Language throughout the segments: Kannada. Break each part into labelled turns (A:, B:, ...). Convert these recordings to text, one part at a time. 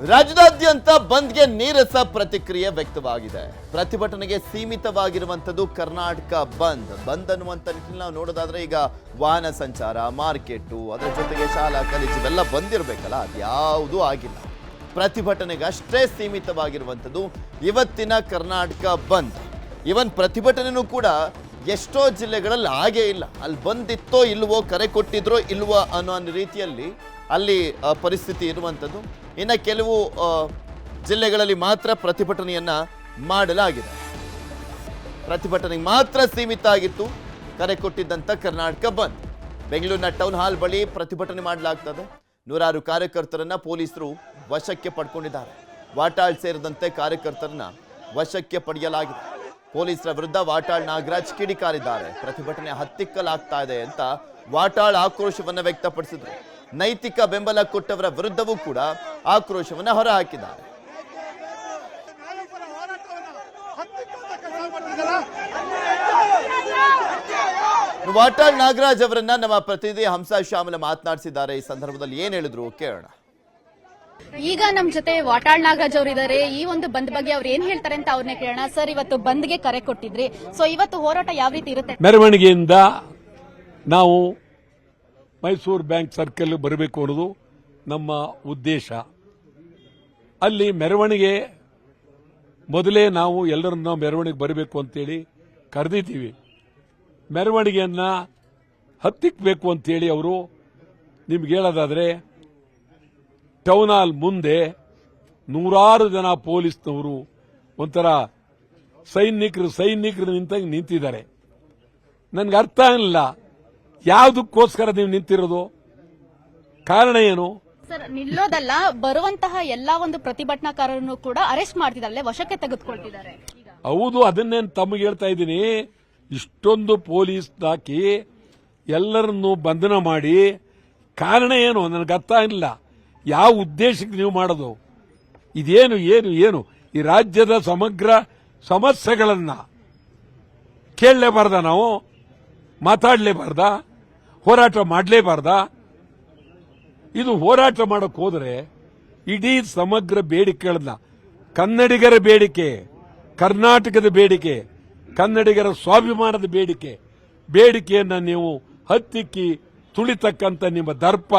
A: ರಾಜ್ಯದಾದ್ಯಂತ ಬಂದ್ಗೆ ನೀರಸ ಪ್ರತಿಕ್ರಿಯೆ ವ್ಯಕ್ತವಾಗಿದೆ. ಪ್ರತಿಭಟನೆಗೆ ಸೀಮಿತವಾಗಿರುವಂಥದ್ದು ಕರ್ನಾಟಕ ಬಂದ್. ಬಂದ್ ಅನ್ನುವಂಥ ನಿಟ್ಟಿನಲ್ಲಿ ನಾವು ನೋಡೋದಾದ್ರೆ ಈಗ ವಾಹನ ಸಂಚಾರ, ಮಾರ್ಕೆಟು, ಅದರ ಜೊತೆಗೆ ಶಾಲಾ, ಕಾಲೇಜು ಇವೆಲ್ಲ ಬಂದಿರಬೇಕಲ್ಲ ಅದ್ಯಾವುದೂ ಆಗಿಲ್ಲ. ಪ್ರತಿಭಟನೆಗೆ ಅಷ್ಟೇ ಸೀಮಿತವಾಗಿರುವಂಥದ್ದು ಇವತ್ತಿನ ಕರ್ನಾಟಕ ಬಂದ್. ಇವನ್ ಪ್ರತಿಭಟನೆನೂ ಕೂಡ ಎಷ್ಟೋ ಜಿಲ್ಲೆಗಳಲ್ಲಿ ಹಾಗೇ ಇಲ್ಲ. ಅಲ್ಲಿ ಬಂದಿತ್ತೋ ಇಲ್ವೋ, ಕರೆ ಕೊಟ್ಟಿದ್ರೋ ಇಲ್ವೋ ಅನ್ನೋ ರೀತಿಯಲ್ಲಿ ಅಲ್ಲಿ ಪರಿಸ್ಥಿತಿ ಇರುವಂಥದ್ದು. ಇನ್ನು ಕೆಲವು ಜಿಲ್ಲೆಗಳಲ್ಲಿ ಮಾತ್ರ ಪ್ರತಿಭಟನೆಯನ್ನು ಮಾಡಲಾಗಿದೆ. ಪ್ರತಿಭಟನೆಗೆ ಮಾತ್ರ ಸೀಮಿತ ಆಗಿತ್ತು. ಕರೆ ಕೊಟ್ಟಿದ್ದಂಥ ಕರ್ನಾಟಕ ಬಂದ್. ಬೆಂಗಳೂರಿನ ಟೌನ್ ಹಾಲ್ ಬಳಿ ಪ್ರತಿಭಟನೆ ಮಾಡಲಾಗ್ತದೆ. ನೂರಾರು ಕಾರ್ಯಕರ್ತರನ್ನ ಪೊಲೀಸರು ವಶಕ್ಕೆ ಪಡ್ಕೊಂಡಿದ್ದಾರೆ. ವಾಟಾಳ್ ಸೇರಿದಂತೆ ಕಾರ್ಯಕರ್ತರನ್ನ ವಶಕ್ಕೆ ಪಡೆಯಲಾಗಿದೆ. ಪೊಲೀಸರ ವಿರುದ್ಧ ವಾಟಾಳ್ ನಾಗರಾಜ್ ಕಿಡಿಕಾರಿದ್ದಾರೆ. ಪ್ರತಿಭಟನೆ ಹತ್ತಿಕ್ಕಲಾಗ್ತಾ ಇದೆ ಅಂತ ವಾಟಾಳ್ ಆಕ್ರೋಶವನ್ನು ವ್ಯಕ್ತಪಡಿಸಿದ್ರು. ನೈತಿಕ ಬೆಂಬಲ ಕೊಟ್ಟವರ ವಿರುದ್ಧವೂ ಕೂಡ ಆಕ್ರೋಶವನ್ನ ಹೊರಹಾಕಿದ್ದಾರೆ. ವಾಟಾಳ್ ನಾಗರಾಜ್ ಅವರನ್ನ ನಮ್ಮ ಪ್ರತಿನಿಧಿ ಹಂಸ ಶ್ಯಾಮಲ ಮಾತನಾಡಿಸಿದ್ದಾರೆ. ಈ ಸಂದರ್ಭದಲ್ಲಿ ಏನ್ ಹೇಳಿದ್ರು ಕೇಳೋಣ.
B: ಈಗ ನಮ್ ಜೊತೆ ವಾಟಾಳ್ ನಾಗರಾಜ್ ಅವರು ಇದ್ದಾರೆ ಈ ಒಂದು ಬಂದ್ ಬಗ್ಗೆ ಅವ್ರು ಏನ್ ಹೇಳ್ತಾರೆ ಅಂತ ಅವ್ರನ್ನೇ ಕೇಳೋಣ. ಸರ್ ಇವತ್ತು ಬಂದ್ಗೆ ಕರೆ ಕೊಟ್ಟಿದ್ರಿ. ಸೊ ಇವತ್ತು ಹೋರಾಟ ಯಾವ ರೀತಿ ಇರುತ್ತೆ?
C: ಮೆರವಣಿಗೆಯಿಂದ ನಾವು ಮೈಸೂರು ಬ್ಯಾಂಕ್ ಸರ್ಕಲ್ ಬರಬೇಕು ಅನ್ನೋದು ನಮ್ಮ ಉದ್ದೇಶ. ಅಲ್ಲಿ ಮೆರವಣಿಗೆ, ಮೊದಲೇ ನಾವು ಎಲ್ಲರನ್ನ ಮೆರವಣಿಗೆ ಬರಬೇಕು ಅಂತೇಳಿ ಕರೆದಿದ್ದೀವಿ. ಮೆರವಣಿಗೆಯನ್ನ ಹತ್ತಿಕ್ಬೇಕು ಅಂತೇಳಿ ಅವರು ನಿಮ್ಗೆ ಹೇಳೋದಾದ್ರೆ, ಟೌನ್ ಹಾಲ್ ಮುಂದೆ ನೂರಾರು ಜನ ಪೊಲೀಸ್ನವರು ಒಂಥರ ಸೈನಿಕರು ಸೈನಿಕರು ನಿಂತಂಗೆ ನಿಂತಿದ್ದಾರೆ. ನನ್ಗೆ ಅರ್ಥ ಇಲ್ಲ. ಯಾವುದಕ್ಕೋಸ್ಕರ ನೀವು ನಿಂತಿರೋದು? ಕಾರಣ ಏನು?
B: ಸರ್ ನಿಲ್ಲೋದಲ್ಲ ಬರುವಂತಹ ಎಲ್ಲಾ ಒಂದು ಪ್ರತಿಭಟನಾಕಾರರನ್ನು ಕೂಡ ಅರೆಸ್ಟ್ ಮಾಡ್ತಿದ್ದಾರೆ ವಶಕ್ಕೆ ತೆಗೆದುಕೊಳ್ತಿದ್ದಾರೆ.
C: ಹೌದು ಅದನ್ನೇ ತಮಗೆ ಹೇಳ್ತಾ ಇದ್ದೀನಿ. ಇಷ್ಟೊಂದು ಪೊಲೀಸ್ ಹಾಕಿ ಎಲ್ಲರನ್ನು ಬಂಧನ ಮಾಡಿ. ಕಾರಣ ಏನು? ನನಗೆ ಅರ್ಥ ಇಲ್ಲ ಯಾವ ಉದ್ದೇಶಕ್ಕೆ ನೀವು ಮಾಡೋದು? ಇದೇನು ಏನು ಏನು? ಈ ರಾಜ್ಯದ ಸಮಗ್ರ ಸಮಸ್ಯೆಗಳನ್ನ ಕೇಳಲೇಬಾರ್ದ ನಾವು? ಮಾತಾಡಲೇಬಾರ್ದ? ಹೋರಾಟ ಮಾಡಲೇಬಾರ್ದ? ಇದು ಹೋರಾಟ ಮಾಡಕ್ ಹೋದ್ರೆ ಇಡೀ ಸಮಗ್ರ ಬೇಡಿಕೆಗಳನ್ನ ಕನ್ನಡಿಗರ ಬೇಡಿಕೆ, ಕರ್ನಾಟಕದ ಬೇಡಿಕೆ, ಕನ್ನಡಿಗರ ಸ್ವಾಭಿಮಾನದ ಬೇಡಿಕೆ. ಬೇಡಿಕೆಯನ್ನ ನೀವು ಹತ್ತಿಕ್ಕಿ ತುಳಿತಕ್ಕಂತ ನಿಮ್ಮ ದರ್ಪ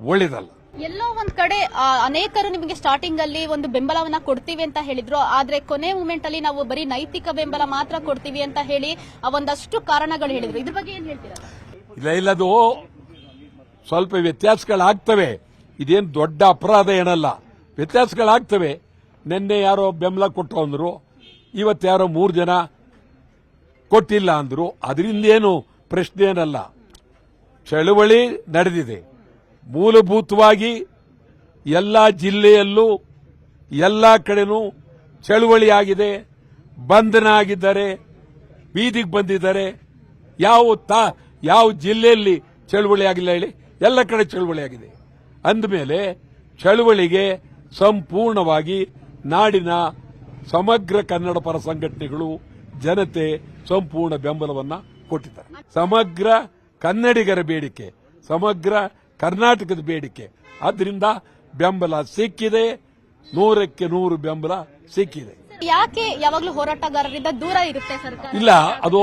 C: ಒಳ್ಳೆದಲ್ಲ.
B: ಎಲ್ಲೋ ಒಂದ್ ಕಡೆ ಅನೇಕರು ನಿಮಗೆ ಸ್ಟಾರ್ಟಿಂಗ್ ಅಲ್ಲಿ ಒಂದು ಬೆಂಬಲವನ್ನ ಕೊಡ್ತೀವಿ ಅಂತ ಹೇಳಿದ್ರು. ಆದ್ರೆ ಕೊನೆ ಮೂಮೆಂಟ್ ಅಲ್ಲಿ ನಾವು ಬರೀ ನೈತಿಕ ಬೆಂಬಲ ಮಾತ್ರ ಕೊಡ್ತೀವಿ ಅಂತ ಹೇಳಿ ಒಂದಷ್ಟು ಕಾರಣಗಳು ಹೇಳಿದ್ರು. ಇದ್ರ ಬಗ್ಗೆ ಏನ್ ಹೇಳ್ತೀರಾ?
C: ಇಲ್ಲ ಇಲ್ಲದು ಸ್ವಲ್ಪ ವ್ಯತ್ಯಾಸಗಳಾಗ್ತವೆ. ಇದೇನು ದೊಡ್ಡ ಅಪರಾಧ ಏನಲ್ಲ. ವ್ಯತ್ಯಾಸಗಳಾಗ್ತವೆ. ನಿನ್ನೆ ಯಾರೋ ಬೆಂಬಲ ಕೊಟ್ಟು ಅಂದ್ರು. ಇವತ್ತು ಯಾರೋ ಮೂರು ಜನ ಕೊಟ್ಟಿಲ್ಲ ಅಂದ್ರು. ಅದರಿಂದ ಏನು ಪ್ರಶ್ನೆ ಏನಲ್ಲ. ಚಳುವಳಿ ನಡೆದಿದೆ. ಮೂಲಭೂತವಾಗಿ ಎಲ್ಲ ಜಿಲ್ಲೆಯಲ್ಲೂ ಎಲ್ಲ ಕಡೆನೂ ಚಳುವಳಿ ಆಗಿದೆ. ಬಂಧನ ಆಗಿದ್ದಾರೆ. ಬೀದಿಗೆ ಬಂದಿದ್ದಾರೆ. ಯಾವ ತಾ ಯಾವ ಜಿಲ್ಲೆಯಲ್ಲಿ ಚಳುವಳಿ ಆಗಿಲ್ಲ ಹೇಳಿ? ಎಲ್ಲ ಕಡೆ ಚಳುವಳಿ ಆಗಿದೆ. ಅಂದಮೇಲೆ ಚಳುವಳಿಗೆ ಸಂಪೂರ್ಣವಾಗಿ ನಾಡಿನ ಸಮಗ್ರ ಕನ್ನಡ ಪರ ಸಂಘಟನೆಗಳು ಜನತೆ ಸಂಪೂರ್ಣ ಬೆಂಬಲವನ್ನ ಕೊಟ್ಟಿದ್ದಾರೆ. ಸಮಗ್ರ ಕನ್ನಡಿಗರ ಬೇಡಿಕೆ ಸಮಗ್ರ ಕರ್ನಾಟಕದ ಬೇಡಿಕೆ. ಆದ್ರಿಂದ ಬೆಂಬಲ ಸಿಕ್ಕಿದೆ ನೂರಕ್ಕೆ ನೂರು ಬೆಂಬಲ ಸಿಕ್ಕಿದೆ.
B: ಯಾಕೆ ಯಾವಾಗಲೂ ಹೋರಾಟಗಾರರಿಂದ ದೂರ ಇರುತ್ತೆ ಸರ್ಕಾರ?
C: ಇಲ್ಲ ಅದು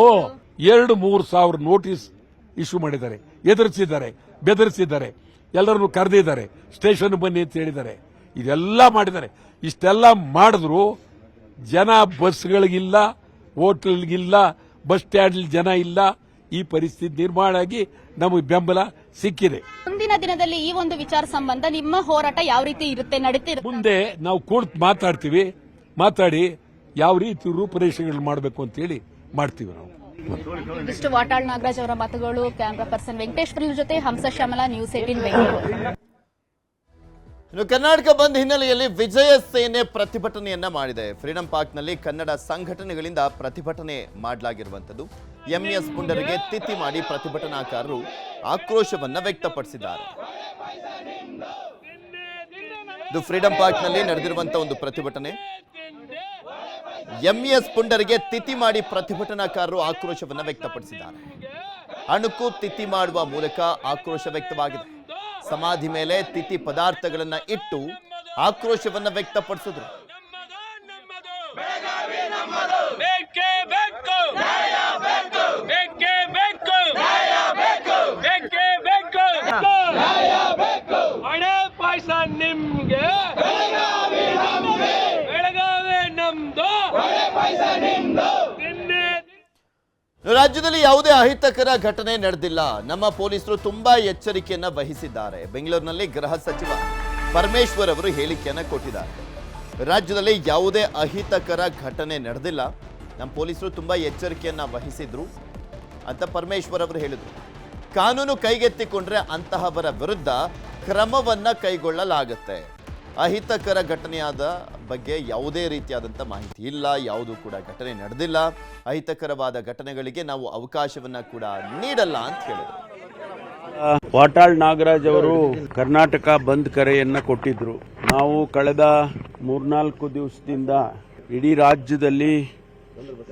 C: ಎರಡು ಮೂರು ಸಾವಿರ ನೋಟಿಸ್ ಇಶ್ಯೂ ಮಾಡಿದ್ದಾರೆ ಎದುರಿಸಿದ್ದಾರೆ ಬೆದರಿಸಿದ್ದಾರೆ ಎಲ್ಲರನ್ನು ಕರೆದಿದ್ದಾರೆ ಸ್ಟೇಷನ್ ಬನ್ನಿ ಅಂತ ಹೇಳಿದ್ದಾರೆ. ಇದೆಲ್ಲ ಮಾಡಿದ್ದಾರೆ. ಇಷ್ಟೆಲ್ಲ ಮಾಡಿದ್ರು ಜನ ಬಸ್ಗಳಿಗಿಲ್ಲ ಹೋಟೆಲ್ಗಿಲ್ಲ ಬಸ್ ಸ್ಟ್ಯಾಂಡ್ ಜನ ಇಲ್ಲ. ಈ ಪರಿಸ್ಥಿತಿ ನಿರ್ಮಾಣ ಆಗಿ ನಮಗೆ ಬೆಂಬಲ ಸಿಕ್ಕಿದೆ.
B: ಮುಂದಿನ ದಿನದಲ್ಲಿ ಈ ಒಂದು ವಿಚಾರ ಸಂಬಂಧ ನಿಮ್ಮ ಹೋರಾಟ ಯಾವ ರೀತಿ ಇರುತ್ತೆ ನಡೆಯುತ್ತೆ
C: ಮುಂದೆ ನಾವು ಕೂತು ಮಾತಾಡ್ತೀವಿ. ಮಾತಾಡಿ ಯಾವ ರೀತಿ ರೂಪರೇಷೆಗಳು ಮಾಡಬೇಕು ಅಂತೇಳಿ ಮಾಡ್ತೀವಿ ನಾವು.
B: ಇಷ್ಟು ವಾಟಾಳ್ ನಾಗರಾಜ್ ಅವರ ಮಾತುಗಳು. ಕ್ಯಾಮ್ರಾ ಪರ್ಸನ್ ವೆಂಕಟೇಶ್ವರ ಜೊತೆ ಹಂಸ ಶ್ಯಾಮಲ, ನ್ಯೂಸ್ ಏಟೀನ್ ಬೆಂಗಳೂರು.
A: ಇನ್ನು ಕರ್ನಾಟಕ ಬಂದ್ ಹಿನ್ನೆಲೆಯಲ್ಲಿ ವಿಜಯ ಸೇನೆ ಪ್ರತಿಭಟನೆಯನ್ನ ಮಾಡಿದೆ. ಫ್ರೀಡಂ ಪಾರ್ಕ್ನಲ್ಲಿ ಕನ್ನಡ ಸಂಘಟನೆಗಳಿಂದ ಪ್ರತಿಭಟನೆ ಮಾಡಲಾಗಿರುವಂಥದ್ದು. ಎಂಎಸ್ ಪುಂಡರಿಗೆ ತಿಥಿ ಮಾಡಿ ಪ್ರತಿಭಟನಾಕಾರರು ಆಕ್ರೋಶವನ್ನ ವ್ಯಕ್ತಪಡಿಸಿದ್ದಾರೆ. ಇದು ಫ್ರೀಡಂ ಪಾರ್ಕ್ನಲ್ಲಿ ನಡೆದಿರುವಂತಹ ಒಂದು ಪ್ರತಿಭಟನೆ. ಎಂಇಎಸ್ ಪುಂಡರಿಗೆ ತಿಥಿ ಮಾಡಿ ಪ್ರತಿಭಟನಾಕಾರರು ಆಕ್ರೋಶವನ್ನು ವ್ಯಕ್ತಪಡಿಸಿದ್ದಾರೆ. ಅಣುಕು ತಿಥಿ ಮಾಡುವ ಮೂಲಕ ಆಕ್ರೋಶ ವ್ಯಕ್ತವಾಗಿದೆ. ಸಮಾಧಿ ಮೇಲೆ ತಿಥಿ ಪದಾರ್ಥಗಳನ್ನ ಇಟ್ಟು ಆಕ್ರೋಶವನ್ನು ವ್ಯಕ್ತಪಡಿಸಿದ್ರು
D: ನಮ್ಮದು ನಮ್ಮದು ಬೆಳಗಾವಿ ನಮ್ಮದು ಬೇಕೇ ಬೇಕು ನ್ಯಾಯ ಬೇಕು ಬೇಕೇ ಬೇಕು ನ್ಯಾಯ ಬೇಕು ಬೇಕೇ ಬೇಕು ನ್ಯಾಯ ಬೇಕು ಹಣೆ ಪಾಯಸ ನಿಮ್ಗೆ ಬೆಳಗಾವಿ ನಮ್ಗೆ ಬೆಳಗಾವಿ ನಮ್ದು ಹಣೆ ಪಾಯಸ ನಿಮ್ದು ನಿನ್ನೆ
A: ರಾಜ್ಯದಲ್ಲಿ ಯಾವುದೇ ಅಹಿತಕರ ಘಟನೆ ನಡೆದಿಲ್ಲ. ನಮ್ಮ ಪೊಲೀಸರು ತುಂಬಾ ಎಚ್ಚರಿಕೆಯನ್ನ ವಹಿಸಿದ್ದಾರೆ. ಬೆಂಗಳೂರಿನಲ್ಲಿ ಗೃಹ ಸಚಿವ ಪರಮೇಶ್ವರ್ ಅವರು ಹೇಳಿಕೆಯನ್ನ ಕೊಟ್ಟಿದ್ದಾರೆ. ರಾಜ್ಯದಲ್ಲಿ ಯಾವುದೇ ಅಹಿತಕರ ಘಟನೆ ನಡೆದಿಲ್ಲ. ನಮ್ಮ ಪೊಲೀಸರು ತುಂಬಾ ಎಚ್ಚರಿಕೆಯನ್ನ ವಹಿಸಿದ್ರು ಅಂತ ಪರಮೇಶ್ವರ್ ಅವರು ಹೇಳಿದರು. ಕಾನೂನು ಕೈಗೆತ್ತಿಕೊಂಡ್ರೆ ಅಂತಹವರ ವಿರುದ್ಧ ಕ್ರಮವನ್ನ ಕೈಗೊಳ್ಳಲಾಗುತ್ತೆ. ಅಹಿತಕರ ಘಟನೆಯಾದ ಬಗ್ಗೆ ಯಾವುದೇ ರೀತಿಯಾದಂಥ ಮಾಹಿತಿ ಇಲ್ಲ, ಯಾವುದು ಕೂಡ ಘಟನೆ ನಡೆದಿಲ್ಲ. ಅಹಿತಕರವಾದ ಘಟನೆಗಳಿಗೆ ನಾವು ಅವಕಾಶವನ್ನ ಕೂಡ ನೀಡಲ್ಲ ಅಂತ ಹೇಳಿದರು.
E: ವಾಟಾಳ್ ನಾಗರಾಜ್ ಅವರು ಕರ್ನಾಟಕ ಬಂದ್ ಕರೆಯನ್ನು ಕೊಟ್ಟಿದ್ರು. ನಾವು ಕಳೆದ ಮೂರ್ನಾಲ್ಕು ದಿವಸದಿಂದ ಇಡೀ ರಾಜ್ಯದಲ್ಲಿ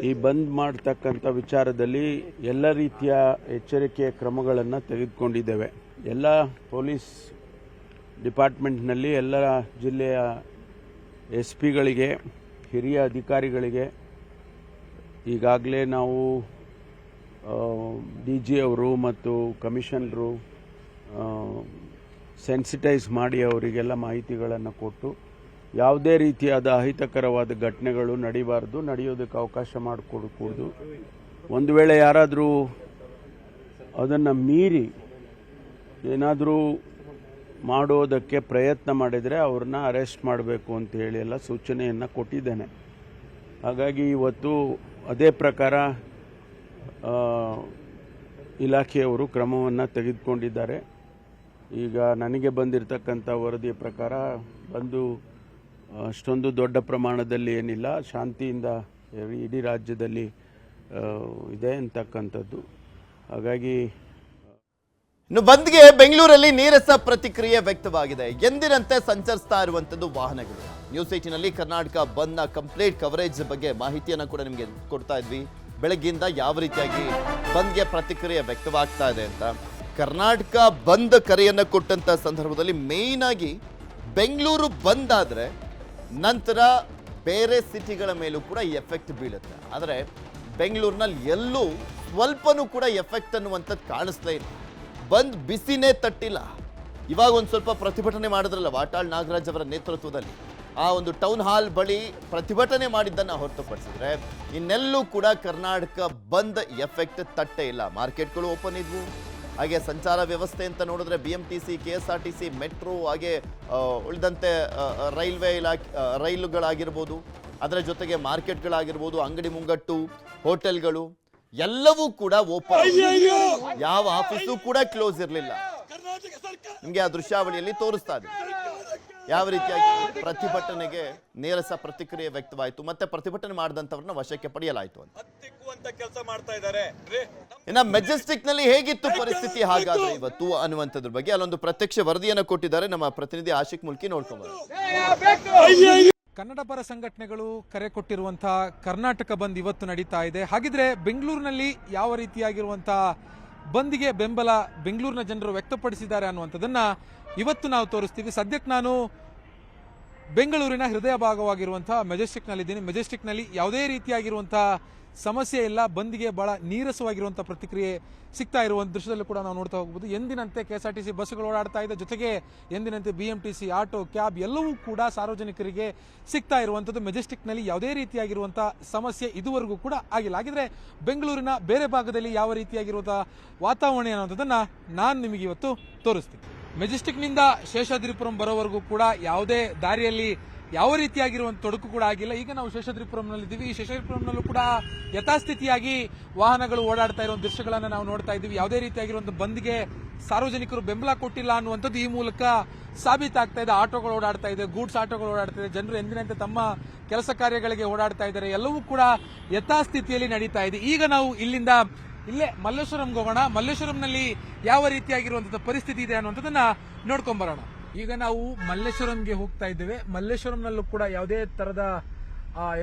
E: ಈ ಬಂದ್ ಮಾಡತಕ್ಕಂಥ ವಿಚಾರದಲ್ಲಿ ಎಲ್ಲ ರೀತಿಯ ಎಚ್ಚರಿಕೆಯ ಕ್ರಮಗಳನ್ನು ತೆಗೆದುಕೊಂಡಿದ್ದೇವೆ. ಎಲ್ಲ ಪೊಲೀಸ್ ಡಿಪಾರ್ಟ್ಮೆಂಟ್ನಲ್ಲಿ, ಎಲ್ಲ ಜಿಲ್ಲೆಯ ಎಸ್ ಪಿಗಳಿಗೆ ಹಿರಿಯ ಅಧಿಕಾರಿಗಳಿಗೆ ಈಗಾಗಲೇ ನಾವು ಡಿ ಜಿ ಅವರು ಮತ್ತು ಕಮಿಷನರು ಸೆನ್ಸಿಟೈಸ್ ಮಾಡಿ ಅವರಿಗೆಲ್ಲ ಮಾಹಿತಿಗಳನ್ನು ಕೊಟ್ಟು ಯಾವುದೇ ರೀತಿಯಾದ ಅಹಿತಕರವಾದ ಘಟನೆಗಳು ನಡೀಬಾರ್ದು, ನಡೆಯೋದಕ್ಕೆ ಅವಕಾಶ ಮಾಡಿಕೊಡಕೂಡ್ದು ಒಂದು ವೇಳೆ ಯಾರಾದರೂ ಅದನ್ನು ಮೀರಿ ಏನಾದರೂ ಮಾಡೋದಕ್ಕೆ ಪ್ರಯತ್ನ ಮಾಡಿದರೆ ಅವ್ರನ್ನ ಅರೆಸ್ಟ್ ಮಾಡಬೇಕು ಅಂತ ಹೇಳಿ ಎಲ್ಲ ಸೂಚನೆಯನ್ನು ಕೊಟ್ಟಿದ್ದೇನೆ. ಹಾಗಾಗಿ ಇವತ್ತು ಅದೇ ಪ್ರಕಾರ ಇಲಾಖೆಯವರು ಕ್ರಮವನ್ನು ತೆಗೆದುಕೊಂಡಿದ್ದಾರೆ. ಈಗ ನನಗೆ ಬಂದಿರತಕ್ಕಂಥ ವರದಿಯ ಪ್ರಕಾರ ಬಂದು ಅಷ್ಟೊಂದು ದೊಡ್ಡ ಪ್ರಮಾಣದಲ್ಲಿ ಏನಿಲ್ಲ. ಶಾಂತಿಯಿಂದ ಇಡೀ ರಾಜ್ಯದಲ್ಲಿ ಇದೆ ಅಂತಕ್ಕಂಥದ್ದು. ಹಾಗಾಗಿ
A: ಇನ್ನು ಬಂದ್ಗೆ ಬೆಂಗಳೂರಲ್ಲಿ ನೀರಸ ಪ್ರತಿಕ್ರಿಯೆ ವ್ಯಕ್ತವಾಗಿದೆ. ಎಂದಿನಂತೆ ಸಂಚರಿಸ್ತಾ ಇರುವಂತದ್ದು ವಾಹನಗಳು. ನ್ಯೂಸ್ ಏಟಿನಲ್ಲಿ ಕರ್ನಾಟಕ ಬಂದ್ನ ಕಂಪ್ಲೀಟ್ ಕವರೇಜ್ ಬಗ್ಗೆ ಮಾಹಿತಿಯನ್ನು ಕೂಡ ನಿಮಗೆ ಕೊಡ್ತಾ ಇದ್ವಿ. ಬೆಳಗ್ಗೆಯಿಂದ ಯಾವ ರೀತಿಯಾಗಿ ಬಂದ್ಗೆ ಪ್ರತಿಕ್ರಿಯೆ ವ್ಯಕ್ತವಾಗ್ತಾ ಇದೆ ಅಂತ. ಕರ್ನಾಟಕ ಬಂದ್ ಕರೆಯನ್ನು ಕೊಟ್ಟಂತ ಸಂದರ್ಭದಲ್ಲಿ ಮೇಯ್ನ್ ಆಗಿ ಬೆಂಗಳೂರು ಬಂದ್ ಆದರೆ ನಂತರ ಬೇರೆ ಸಿಟಿಗಳ ಮೇಲೂ ಕೂಡ ಎಫೆಕ್ಟ್ ಬೀಳುತ್ತೆ. ಆದರೆ ಬೆಂಗಳೂರಿನಲ್ಲಿ ಎಲ್ಲೂ ಸ್ವಲ್ಪನೂ ಕೂಡ ಎಫೆಕ್ಟ್ ಅನ್ನುವಂಥದ್ದು ಕಾಣಿಸ್ತಾ ಇಲ್ಲ. ಬಂದ್ ಬಿಸಿನೇ ತಟ್ಟಿಲ್ಲ. ಇವಾಗ ಒಂದು ಸ್ವಲ್ಪ ಪ್ರತಿಭಟನೆ ಮಾಡಿದ್ರಲ್ಲ, ವಾಟಾಳ್ ನಾಗರಾಜ್ ಅವರ ನೇತೃತ್ವದಲ್ಲಿ. ಆ ಒಂದು ಟೌನ್ ಹಾಲ್ ಬಳಿ ಪ್ರತಿಭಟನೆ ಮಾಡಿದ್ದನ್ನ ಹೊರತುಪಡಿಸಿದ್ರೆ, ಇನ್ನೆಲ್ಲೂ ಕೂಡ ಕರ್ನಾಟಕ ಬಂದ್ ಎಫೆಕ್ಟ್ ತಟ್ಟೇ ಇಲ್ಲ. ಮಾರ್ಕೆಟ್ಗಳು ಓಪನ್ ಇದ್ವು. ಹಾಗೆ ಸಂಚಾರ ವ್ಯವಸ್ಥೆ ಅಂತ ನೋಡಿದ್ರೆ B M T C K S R T C metro ಹಾಗೆ ಉಳಿದಂತೆ ರೈಲ್ವೆ ಇಲಾಖೆ ರೈಲುಗಳಾಗಿರ್ಬೋದು. ಅದರ ಜೊತೆಗೆ ಮಾರ್ಕೆಟ್ಗಳಾಗಿರ್ಬೋದು, ಅಂಗಡಿ ಮುಂಗಟ್ಟು, ಹೋಟೆಲ್ಗಳು. ಎಲ್ಲವೂ ಕೂಡ ಓಪನ್. ಯಾವ ಆಫೀಸು ಕೂಡ ಕ್ಲೋಸ್ ಇರಲಿಲ್ಲ. ನಿಮಗೆ ಆ ದೃಶ್ಯಾವಳಿಯಲ್ಲಿ ತೋರಿಸ್ತಾ ಇದೆ ಯಾವ ರೀತಿಯಾಗಿ ಪ್ರತಿಭಟನೆಗೆ ನೀರಸ ಪ್ರತಿಕ್ರಿಯೆ ವ್ಯಕ್ತವಾಯಿತು ಮತ್ತೆ ಪ್ರತಿಭಟನೆ ಮಾಡಿದಂತವ್ರನ್ನ ವಶಕ್ಕೆ ಪಡೆಯಲಾಯಿತು ಅಂತ.
F: ಕೆಲಸ ಮಾಡ್ತಾ ಇದ್ದಾರೆ.
A: ಇನ್ನ ಮೆಜೆಸ್ಟಿಕ್ನಲ್ಲಿ ಹೇಗಿತ್ತು ಪರಿಸ್ಥಿತಿ ಹಾಗಾದ್ರೆ ಇವತ್ತು ಅನ್ನುವಂಥದ್ರ ಬಗ್ಗೆ ಅಲ್ಲೊಂದು ಪ್ರತ್ಯಕ್ಷ ವರದಿಯನ್ನು ಕೊಟ್ಟಿದ್ದಾರೆ ನಮ್ಮ ಪ್ರತಿನಿಧಿ ಆಶಿಕ್ ಮುಲ್ಕಿ ನೋಡ್ಕೊಂಬರು
G: ಕನ್ನಡ ಪರ ಸಂಘಟನೆಗಳು ಕರೆ ಕೊಟ್ಟಿರುವಂತಹ ಕರ್ನಾಟಕ ಬಂದ್ ಇವತ್ತು ನಡೀತಾ ಇದೆ. ಹಾಗಿದ್ರೆ ಬೆಂಗಳೂರಿನಲ್ಲಿ ಯಾವ ರೀತಿಯಾಗಿರುವಂತಹ ಬಂದ್ಗೆ ಬೆಂಬಲ ಬೆಂಗಳೂರಿನ ಜನರು ವ್ಯಕ್ತಪಡಿಸಿದ್ದಾರೆ ಅನ್ನುವಂಥದ್ದನ್ನ ಇವತ್ತು ನಾವು ತೋರಿಸ್ತೀವಿ. ಸದ್ಯಕ್ಕೆ ನಾನು ಬೆಂಗಳೂರಿನ ಹೃದಯ ಭಾಗವಾಗಿರುವಂತಹ ಮೆಜೆಸ್ಟಿಕ್ನಲ್ಲಿದ್ದೀನಿ. ಮೆಜೆಸ್ಟಿಕ್ನಲ್ಲಿ ಯಾವುದೇ ರೀತಿಯಾಗಿರುವಂತಹ ಸಮಸ್ಯೆ ಇಲ್ಲ, ಬಂದ್ಗೆ ಬಹಳ ನೀರಸವಾಗಿರುವಂತಹ ಪ್ರತಿಕ್ರಿಯೆ ಸಿಗ್ತಾ ಇರುವಂತ ದೃಶ್ಯದಲ್ಲೂ ಕೂಡ ನಾವು ನೋಡ್ತಾ ಹೋಗ್ಬೋದು. ಎಂದಿನಂತೆ ಕೆ ಎಸ್ ಬಸ್ಸುಗಳು ಓಡಾಡ್ತಾ ಇದೆ, ಜೊತೆಗೆ ಎಂದಿನಂತೆ ಬಿ ಎಂ ಆಟೋ, ಕ್ಯಾಬ್ ಎಲ್ಲವೂ ಕೂಡ ಸಾರ್ವಜನಿಕರಿಗೆ ಸಿಗ್ತಾ ಇರುವಂಥದ್ದು. ಮೆಜೆಸ್ಟಿಕ್ನಲ್ಲಿ ಯಾವುದೇ ರೀತಿಯಾಗಿರುವಂತಹ ಸಮಸ್ಯೆ ಇದುವರೆಗೂ ಕೂಡ ಆಗಿಲ್ಲ. ಹಾಗಿದ್ರೆ ಬೆಂಗಳೂರಿನ ಬೇರೆ ಭಾಗದಲ್ಲಿ ಯಾವ ರೀತಿಯಾಗಿರುವಂತಹ ವಾತಾವರಣ ಅನ್ನೋದನ್ನ ನಾನು ನಿಮಗೆ ಇವತ್ತು ತೋರಿಸ್ತೀನಿ. ಮೆಜೆಸ್ಟಿಕ್ನಿಂದ ಶೇಷಾದ್ರಿಪುರಂ ಬರೋವರೆಗೂ ಕೂಡ ಯಾವುದೇ ದಾರಿಯಲ್ಲಿ ಯಾವ ರೀತಿಯಾಗಿರುವಂತ ತೊಡಕು ಕೂಡ ಆಗಿಲ್ಲ. ಈಗ ನಾವು ಶೇಷಾದ್ರಿಪುರಂನಲ್ಲಿದ್ದೀವಿ. ಈ ಶೇಷಾದ್ರಿಪುರಂನಲ್ಲೂ ಕೂಡ ಯಥಾಸ್ಥಿತಿಯಾಗಿ ವಾಹನಗಳು ಓಡಾಡ್ತಾ ಇರೋ ದೃಶ್ಯಗಳನ್ನ ನಾವು ನೋಡ್ತಾ ಇದ್ದೀವಿ. ಯಾವುದೇ ರೀತಿಯಾಗಿರುವಂತ ಬಂದ್ಗೆ ಸಾರ್ವಜನಿಕರು ಬೆಂಬಲ ಕೊಟ್ಟಿಲ್ಲ ಅನ್ನುವಂಥದ್ದು ಈ ಮೂಲಕ ಸಾಬೀತಾಗ್ತಾ ಇದೆ. ಆಟೋಗಳು ಓಡಾಡ್ತಾ ಇದೆ. ಗೂಡ್ಸ್ ಆಟೋಗಳು ಓಡಾಡ್ತಾ ಇದೆ. ಜನರು ಎಂದಿನಂತೆ ತಮ್ಮ ಕೆಲಸ ಕಾರ್ಯಗಳಿಗೆ ಓಡಾಡ್ತಾ ಇದ್ದಾರೆ. ಎಲ್ಲವೂ ಕೂಡ ಯಥಾಸ್ಥಿತಿಯಲ್ಲಿ ನಡೀತಾ ಇದೆ. ಈಗ ನಾವು ಇಲ್ಲಿಂದ ಇಲ್ಲೇ ಮಲ್ಲೇಶ್ವರಂಗೆ ಹೋಗೋಣ. ಮಲ್ಲೇಶ್ವರಂನಲ್ಲಿ ಯಾವ ರೀತಿಯಾಗಿರುವಂತಹ ಪರಿಸ್ಥಿತಿ ಇದೆ ಅನ್ನುವಂಥದ್ದನ್ನ ನೋಡ್ಕೊಂಡ್ ಬರೋಣ. ಈಗ ನಾವು ಮಲ್ಲೇಶ್ವರಂಗೆ ಹೋಗ್ತಾ ಇದ್ದೇವೆ. ಮಲ್ಲೇಶ್ವರಂನಲ್ಲೂ ಕೂಡ ಯಾವುದೇ ತರದ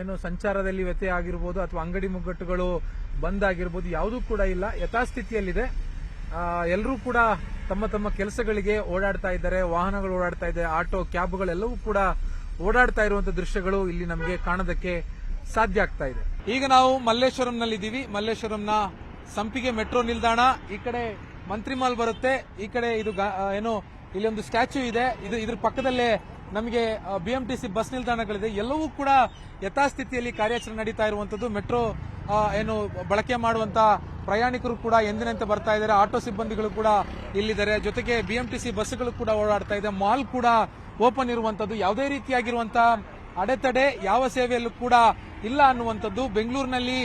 G: ಏನು ಸಂಚಾರದಲ್ಲಿ ವ್ಯತ್ಯಯ ಆಗಿರ್ಬೋದು ಅಥವಾ ಅಂಗಡಿ ಮುಗ್ಗಟ್ಟುಗಳು ಬಂದ್ ಆಗಿರ್ಬೋದು ಯಾವುದೂ ಕೂಡ ಇಲ್ಲ. ಯಥಾಸ್ಥಿತಿಯಲ್ಲಿದೆ. ಎಲ್ಲರೂ ಕೂಡ ತಮ್ಮ ತಮ್ಮ ಕೆಲಸಗಳಿಗೆ ಓಡಾಡ್ತಾ ಇದ್ದಾರೆ, ವಾಹನಗಳು ಓಡಾಡ್ತಾ ಇದೆ, ಆಟೋ, ಕ್ಯಾಬ್ಗಳೆಲ್ಲವೂ ಕೂಡ ಓಡಾಡ್ತಾ ಇರುವಂತಹ ದೃಶ್ಯಗಳು ಇಲ್ಲಿ ನಮಗೆ ಕಾಣೋದಕ್ಕೆ ಸಾಧ್ಯ ಆಗ್ತಾ ಇದೆ. ಈಗ ನಾವು ಮಲ್ಲೇಶ್ವರಂನಲ್ಲಿದ್ದೀವಿ. ಮಲ್ಲೇಶ್ವರಂನ ಸಂಪಿಗೆ ಮೆಟ್ರೋ ನಿಲ್ದಾಣ. ಈ ಕಡೆ ಮಂತ್ರಿ ಮಾಲ್ ಬರುತ್ತೆ. ಈ ಕಡೆ ಇದು ಏನು ಇಲ್ಲಿ ಒಂದು ಸ್ಟ್ಯಾಚು ಇದೆ. ಇದು ಇದ್ರ ಪಕ್ಕದಲ್ಲೇ ನಮಗೆ ಬಿಎಂಟಿಸಿ ಬಸ್ ನಿಲ್ದಾಣಗಳಿದೆ. ಎಲ್ಲವೂ ಕೂಡ ಯಥಾಸ್ಥಿತಿಯಲ್ಲಿ ಕಾರ್ಯಾಚರಣೆ ನಡೀತಾ ಇರುವಂತದ್ದು. ಮೆಟ್ರೋ ಏನು ಬಳಕೆ ಮಾಡುವಂತ ಪ್ರಯಾಣಿಕರು ಕೂಡ ಎಂದಿನಂತೆ ಬರ್ತಾ ಇದ್ದಾರೆ. ಆಟೋ ಸಿಬ್ಬಂದಿಗಳು ಕೂಡ ಇಲ್ಲಿದ್ದಾರೆ. ಜೊತೆಗೆ ಬಿಎಂಟಿಸಿ ಬಸ್ಗಳು ಕೂಡ ಓಡಾಡ್ತಾ ಇದೆ. ಮಾಲ್ ಕೂಡ ಓಪನ್ ಇರುವಂತದ್ದು. ಯಾವುದೇ ರೀತಿಯಾಗಿರುವಂತಹ ಅಡೆತಡೆ ಯಾವ ಸೇವೆಯಲ್ಲೂ ಕೂಡ ಇಲ್ಲ ಅನ್ನುವಂಥದ್ದು ಬೆಂಗಳೂರಿನಲ್ಲಿ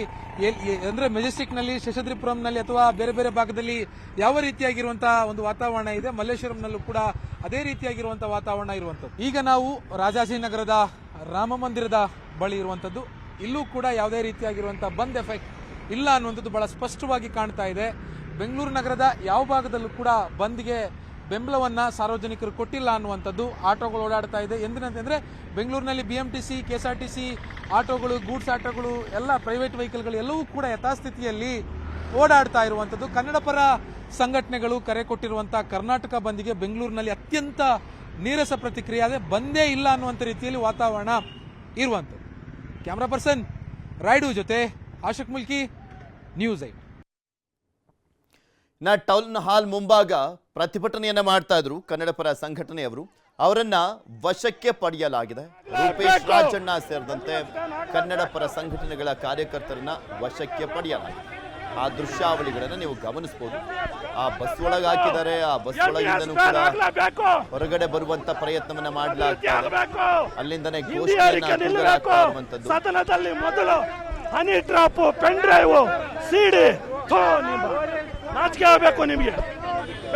G: ಅಂದ್ರೆ ಮೆಜೆಸ್ಟಿಕ್ನಲ್ಲಿ ಶೇಷಾದ್ರಿಪುರಂನಲ್ಲಿ ಅಥವಾ ಬೇರೆ ಬೇರೆ ಭಾಗದಲ್ಲಿ ಯಾವ ರೀತಿಯಾಗಿರುವಂತಹ ಒಂದು ವಾತಾವರಣ ಇದೆ? ಮಲ್ಲೇಶ್ವರಂನಲ್ಲೂ ಕೂಡ ಅದೇ ರೀತಿಯಾಗಿರುವಂತಹ ವಾತಾವರಣ ಇರುವಂತದ್ದು ಈಗ ನಾವು ರಾಜಾಜಿನಗರದ ರಾಮ ಮಂದಿರದ ಬಳಿ ಇರುವಂತದ್ದು ಇಲ್ಲೂ ಕೂಡ ಯಾವುದೇ ರೀತಿಯಾಗಿರುವಂತಹ ಬಂದ್ ಎಫೆಕ್ಟ್ ಇಲ್ಲ ಅನ್ನುವಂಥದ್ದು ಬಹಳ ಸ್ಪಷ್ಟವಾಗಿ ಕಾಣ್ತಾ ಇದೆ. ಬೆಂಗಳೂರು ನಗರದ ಯಾವ ಭಾಗದಲ್ಲೂ ಕೂಡ ಬಂದ್ಗೆ ಬೆಂಬಲವನ್ನ ಸಾರ್ವಜನಿಕರು ಕೊಟ್ಟಿಲ್ಲ ಅನ್ನುವಂಥದ್ದು ಆಟೋಗಳು ಓಡಾಡ್ತಾ ಇದೆ. ಎಂದಿನಂತೆ ಅಂದ್ರೆ ಬೆಂಗಳೂರಿನಲ್ಲಿ ಬಿಎಂಟಿಸಿ ಕೆಎಸ್ಆರ್ಟಿಸಿ ಆಟೋಗಳು, ಗೂಡ್ಸ್ ಆಟೋಗಳು, ಎಲ್ಲ ಪ್ರೈವೇಟ್ ವೆಹಿಕಲ್ಗಳು ಎಲ್ಲವೂ ಕೂಡ ಯಥಾಸ್ಥಿತಿಯಲ್ಲಿ ಓಡಾಡ್ತಾ ಇರುವಂಥದ್ದು. ಕನ್ನಡ ಪರ ಸಂಘಟನೆಗಳು ಕರೆ ಕೊಟ್ಟಿರುವಂಥ ಕರ್ನಾಟಕ ಬಂದಿಗೆ ಬೆಂಗಳೂರಿನಲ್ಲಿ ಅತ್ಯಂತ ನೀರಸ ಪ್ರತಿಕ್ರಿಯೆ. ಅದೇ ಬಂದೇ ಇಲ್ಲ ಅನ್ನುವಂಥ ರೀತಿಯಲ್ಲಿ ವಾತಾವರಣ ಇರುವಂಥದ್ದು. ಕ್ಯಾಮ್ರಾ ಪರ್ಸನ್ ರಾಯ್ಡು ಜೊತೆ ಆಶಕ್ ಮುಲ್ಕಿ ನ್ಯೂಸ್ ಐ
A: ನ ಟೌನ್ ಹಾಲ್ ಮುಂಭಾಗ ಪ್ರತಿಭಟನೆಯನ್ನ ಮಾಡ್ತಾ ಇದ್ರು ಕನ್ನಡ ಪರ ಸಂಘಟನೆಯವರು. ಅವರನ್ನ ವಶಕ್ಕೆ ಪಡೆಯಲಾಗಿದೆ. ರೂಪೇಶ್ ರಾಜಣ್ಣ ಸೇರಿದಂತೆ ಕನ್ನಡ ಪರ ಸಂಘಟನೆಗಳ ಕಾರ್ಯಕರ್ತರನ್ನ ವಶಕ್ಕೆ ಪಡೆಯಲಾಗಿದೆ. ಆ ದೃಶ್ಯಾವಳಿಗಳನ್ನ ನೀವು ಗಮನಿಸಬಹುದು ಆ ಬಸ್ ಒಳಗೆ ಹಾಕಿದ್ದಾರೆ ಆ ಬಸ್ ಒಳಗಿಂದನೂ ಕೂಡ ಹೊರಗಡೆ ಬರುವಂತ ಪ್ರಯತ್ನವನ್ನ ಮಾಡಲಾಗ್ತಾ ಅಲ್ಲಿಂದನೇ ಘೋಷಣೆಯನ್ನ
F: honey drop pen drive CD ನಾಚಿಕೆ ಆಗಬೇಕು ನಿಮಗೆ.